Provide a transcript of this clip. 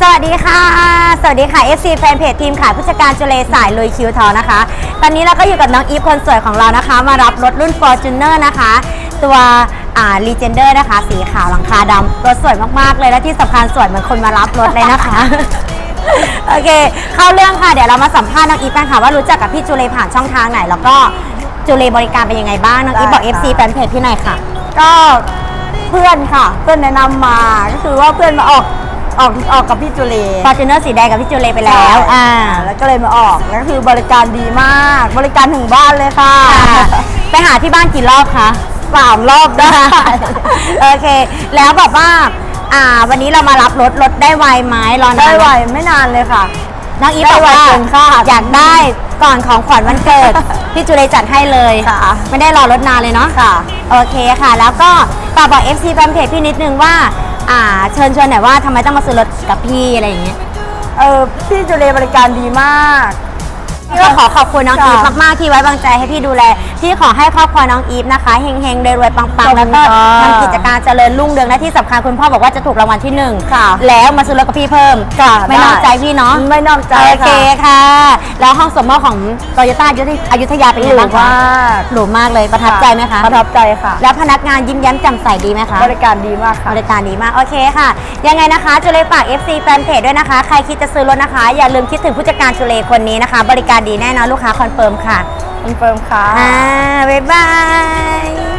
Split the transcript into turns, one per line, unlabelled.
สวัสดีค่ะ สวัสดีค่ะ FC แฟนเพจทีมขายผู้จัดการจุเลสายลุยคิวทองนะคะ ตอนนี้เราก็อยู่กับน้องอีฟคนสวยของเรานะคะ มารับรถรุ่น Fortuner นะคะ ตัวอ่า Legender นะคะ สีขาวหลังคาดำรถสวยมากๆเลยและที่สำคัญสวยเหมือนคนมารับรถเลยนะคะ โอเค เข้าเรื่องค่ะ เดี๋ยวเรามาสัมภาษณ์น้องอีฟกันค่ะว่ารู้จักกับพี่จุเลผ่านช่องทางไหน แล้วก็จุเลบริการเป็นยังไงบ้างน้องอีฟบอก
ได้ค่ะ
FC แฟนเพจพี่หน่อยค่ะ
ก็เพื่อนค่ะ เพื่อนแนะนำมาก็คือว่าเพื่อนมาออก ออกออกกับพี่จุเล
Fortuner สีแดงกับพี่จุเลไปแล้ว
ใช่
อ่า
แล้วก็เลยมาออกแล้วก็คือบริการดีมาก บริการถึงบ้านเลยค่ะ
ค่ะ ไปหาที่บ้านกี่รอบคะ
สามรอบได้
โอเค แล้วแบบว่า อ่า วันนี้เรามารับรถ รถได้ไวไหมรอนาน
ได้
ม
ไวไม่นานเลยค่ะ
น้องอีฟ
ได้
บอก
ไว
ว่า
เกินคาด
อยากได้ก่อนของขวัญวันเกิด พี่จุเลจัดให้เลย
ค่ะ
ไม่ได้รอรถนานเลยเนาะ
ค่ะ
โอเคค่ะ แล้วก็ฝากบอก FC แฟนเพจพี่นิดนึงว่า อ่า เชิญชวนหน่อยว่าทำไมต้องมาซื้อรถกับพี่อะไรอย่างเงี้ย
เออพี่จุเลบริการดีมาก
พี่ก็ขอขอบคุณน้อง
ค่ะ
อีฟมากๆที่ไว้วางใจให้พี่ดูแล พี่ขอให้ครอบครัวน้องอีฟนะคะเฮงๆรวยๆปัง
ขอบ
ๆ
คุ
แล้ว
ณ
ก็
ค่ะ
ทำกิจการเจริญรุ่งเรืองและที่สำคัญคุณพ่อบอกว่าจะถูกรางวัลที่หนึ่ง
ค่ะ
แล้วมาซื้อรถกับพี่เพิ่ม
ค่ะ
ไม่นอกใจ
ได้
พี่เนาะ
ไม่นอกใจ
โอเค
ค่ะ
ค่ะ แล้วห้องสมมติของโตโยต้าอยุธยาเป็นยังไงบ้าง
หรู
คะ
มาก
หรูมากเลยประทับใจไหมคะ
ประทับใจค่ะ
แล้วพนักงานยิ้มแย้มแจ่มใสดีไหมคะ
บริการดีมากค่ะ
บริการดีมากโอเคค่ะ ยังไงนะคะจุเลฝาก FC แฟนเพจด้วยนะคะ ใครคิดจะซื้อรถนะคะ อย่าลืมคิดถึงผู้จัดการจุเลคนนี้นะคะ บริการดีแน่นอนลูกค้าคอนเฟิร์มค่ะ
คอนเฟิร์มค่ะ
อ่า บ๊ายบาย